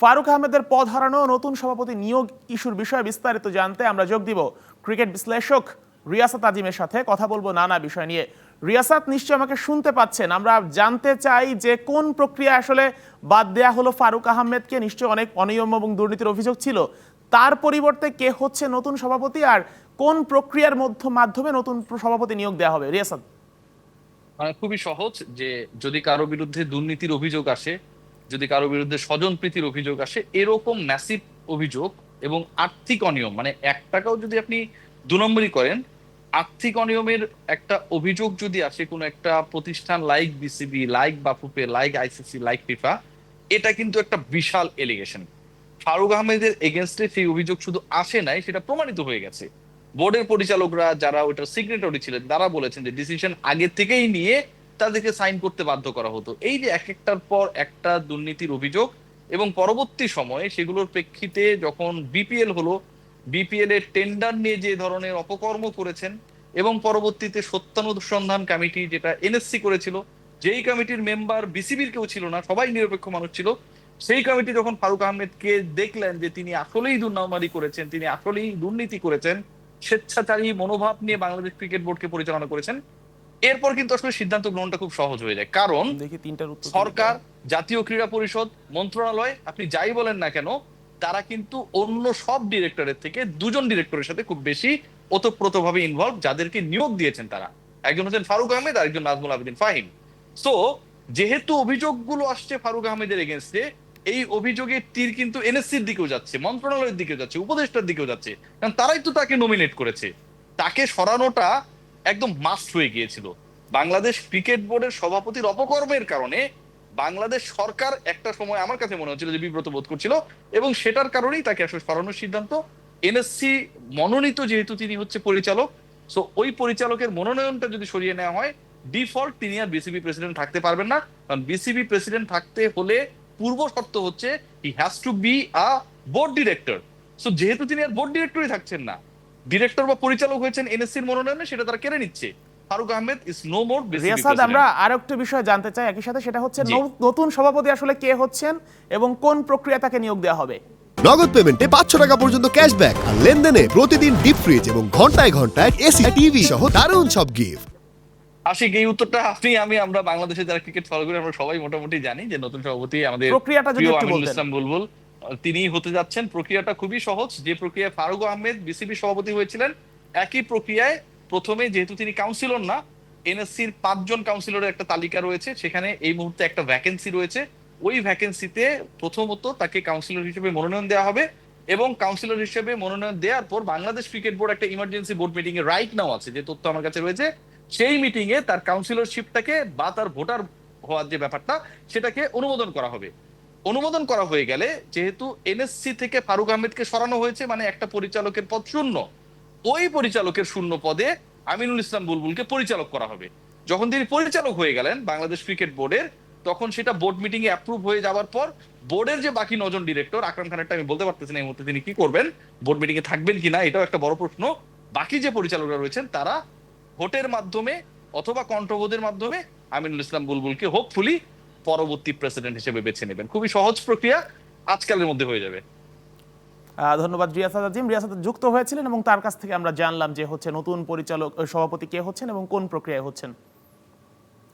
ফারুক আহমেদের পদ হারানো নতুন সভাপতি নিয়োগ ইস্যুর বিষয়ে বিস্তারিত জানতে আমরা যোগ দিব ক্রিকেট বিশ্লেষক রিয়াসাত আজিমের সাথে কথা বলব নানা বিষয় নিয়ে। রিয়াসাত নিশ্চয় আমাকে শুনতে পাচ্ছেন। আমরা জানতে চাই যে কোন প্রক্রিয়া আসলে বাদ দেয়া হলো ফারুক আহমেদকে। নিশ্চয় অনেক অনিয়ম এবং দুর্নীতির অভিযোগ ছিল। তার পরিবর্তে কে হচ্ছে নতুন সভাপতি আর কোন প্রক্রিয়ার মধ্য মাধ্যমে নতুন সভাপতি নিয়োগ দেওয়া হবে? রিয়াসাত। মানে খুবই সহজ যে যদি কারও বিরুদ্ধে দুর্নীতির অভিযোগ আসে যদি কারও বিরুদ্ধে স্বজনপ্রীতির অভিযোগ আসে, এরকম ম্যাসিভ অভিযোগ এবং আর্থিক অনিয়ম মানে এক টাকাও যদি আপনি দু নম্বরই করেন, আর্থিক অনিয়মের একটা অভিযোগ যদি আসে কোনো একটা প্রতিষ্ঠান like BCB like BAFUFE like ICC like FIFA এটা কিন্তু একটা বিশাল এলিগেশন ফারুক আহমেদের এগেনস্টে সেই অভিযোগ শুধু আসে নাই, সেটা প্রমাণিত হয়ে গেছে। বোর্ডের পরিচালকরা যারা ওইটার সিগনেটরি ছিলেন, তারা বলেছেন যে ডিসিশন আগে থেকেই নিয়ে তাদেরকে সাইন করতে বাধ্য করা হতো। এই যে এক একটার পর একটা দুর্নীতির অভিযোগ এবং পরবর্তী সময়ে সেগুলোর প্রেক্ষিতে যখন বিপিএল হলো, বিপিএল এর টেন্ডার নিয়ে যে ধরনের অপকর্ম করেছেন এবং পরবর্তীতে সত্যানুসন্ধান কমিটি যেটা এনএসসি করেছিল, যেই কমিটির মেম্বার বিসিবির কেউ ছিল না, সবাই নিরপেক্ষ মানুষ ছিল, সেই কমিটি যখন ফারুক আহমেদকে দেখলেন যে তিনি আসলেই দুর্নামারি করেছেন, তিনি আসলেই দুর্নীতি করেছেন, স্বেচ্ছাচারী মনোভাব নিয়ে বাংলাদেশ ক্রিকেট বোর্ডকে পরিচালনা করেছেন এরপর কিন্তু আসলে সিদ্ধান্ত গ্রহণটা খুব সহজ হয়ে যায়। কারণ সরকার জাতীয় ক্রীড়া পরিষদ মন্ত্রণালয় আপনি যাই বলেন না কেন তারা কিন্তু অন্য সব ডিরেক্টরের থেকে দুজন ডিরেক্টরের সাথে খুব বেশি ওতপ্রোতভাবে ইনভলভ যাদেরকে নিয়োগ দিয়েছেন তারা। একজন হচ্ছেন ফারুক আহমেদ আর একজন নাজমুল আবেদিন ফাহিম। সো যেহেতু অভিযোগগুলো আসছে ফারুক আহমেদের এগেনস্টে এই অভিযোগের তীর কিন্তু এনএসসির দিকেও যাচ্ছে মন্ত্রণালয়ের দিকেও যাচ্ছে উপদেষ্টার দিকেও যাচ্ছে। কারণ তারাই তো তাকে নমিনেট করেছে। তাকে সরানোটা একদম মাস্ট হয়ে গিয়েছিল। বাংলাদেশ ক্রিকেট বোর্ডের সভাপতির অপকর্মের কারণে বাংলাদেশ সরকার একটা সময় আমার কাছে মনে হচ্ছিল যে বিব্রত বোধ করছিল এবং সেটার কারণেই তাকে আসলে সরানোর সিদ্ধান্ত। এনএসসি মনোনীত যেহেতু তিনি হচ্ছে পরিচালক সো ওই পরিচালকের মনোনয়নটা যদি সরিয়ে নেওয়া হয় ডিফল্ট তিনি আর বিসিবি প্রেসিডেন্ট থাকতে পারবেন না। কারণ বিসিবি প্রেসিডেন্ট থাকতে হলে পূর্ব শর্ত হচ্ছে he has to be a board director so যেহেতু তিনি আর বোর্ড ডিরেক্টরই থাকছেন না ডিরেক্টর বা পরিচালক হয়েছেন এনএসসির মনোনয়নে সেটা তারা কেড়ে নিচ্ছে। Faruk Ahmed is no more Riasad আমরা আর একটা বিষয় জানতে চাই একই সাথে সেটা হচ্ছে নতুন সভাপতি আসলে কে হচ্ছেন এবং কোন প্রক্রিয়া তাকে নিয়োগ দেওয়া হবে? নগদ পেমেন্টে পাঁচশো টাকা পর্যন্ত ক্যাশব্যাক আর লেনদেনে প্রতিদিন ডিপ ফ্রিজ এবং ঘন্টায় ঘন্টায় এসি টিভি সহ দারুণ সব গিফট আশিক এই উত্তরটা আপনি আমি আমরা বাংলাদেশে যারা ক্রিকেট ফলো করি আমরা সবাই মোটামুটি জানি যে নতুন সভাপতি আমাদের প্রক্রিয়াটা যদি একটু বলতেন। বুলবুল। তিনি হতে যাচ্ছেন। প্রক্রিয়াটা খুবই সহজ। যে প্রক্রিয়ায় ফারুক আহমেদ বিসিবি সভাপতি হয়েছিলেন, একই প্রক্রিয়ায় প্রথমে যেহেতু তিনি কাউন্সিলর না, এনএসসির পাঁচজন কাউন্সিলরের একটা তালিকা রয়েছে। সেখানে এই মুহূর্তে একটা ভ্যাকেন্সি রয়েছে। ওই ভ্যাকেন্সিতে প্রথমত তাকে কাউন্সিলর হিসেবে মনোনয়ন দেওয়া হবে এবং কাউন্সিলর হিসেবে মনোনয়ন দেওয়ার পর বাংলাদেশ ক্রিকেট বোর্ড একটা ইমার্জেন্সি বোর্ড মিটিং এ রাইট নাও আছে, যে তথ্য আমার কাছে রয়েছে। সেই মিটিং এ তার কাউন্সিলরশিপটাকে বা তার ভোটার হওয়ার যে ব্যাপারটা, সেটাকে অনুমোদন করা হবে। অনুমোদন করা হয়ে গেলে যেহেতু এনএসসি থেকে ফারুক আহমেদকে সরানো হয়েছে মানে একটা পরিচালকের পদ শূন্য, ওই পরিচালকের শূন্য পদে আমিনুল ইসলাম বুলবুলকে পরিচালক করা হবে। যখন তিনি পরিচালক হয়ে গেলেন বাংলাদেশ ক্রিকেট বোর্ডের, তখন সেটা বোর্ড মিটিং এ অ্যাপ্রুভ হয়ে যাওয়ার পর বোর্ডের যে বাকি নজন ডিরেক্টর আকরাম খানেরটা আমি বলতে পারতেছি না এই মুহূর্তে তিনি কি করবেন, বোর্ড মিটিং এ থাকবেন কিনা এটাও একটা বড় প্রশ্ন। বাকি যে পরিচালকরা রয়েছেন তারা ভোটের মাধ্যমে অথবা কণ্ঠবোধের মাধ্যমে আমিনুল ইসলাম বুলবুলকে হোপফুলি পরবর্তী প্রেসিডেন্ট হিসেবে বেছে নেবেন। খুবই সহজ প্রক্রিয়া, আজকালের মধ্যে হয়ে যাবে। ধন্যবাদ রিয়াসাদ আজিম রিয়াসাদ যুক্ত হয়েছিলেন এবং তার কাছ থেকে আমরা জানলাম যে হচ্ছে নতুন পরিচালক, সভাপতি কে হচ্ছেন এবং কোন প্রক্রিয়ায় হচ্ছেন।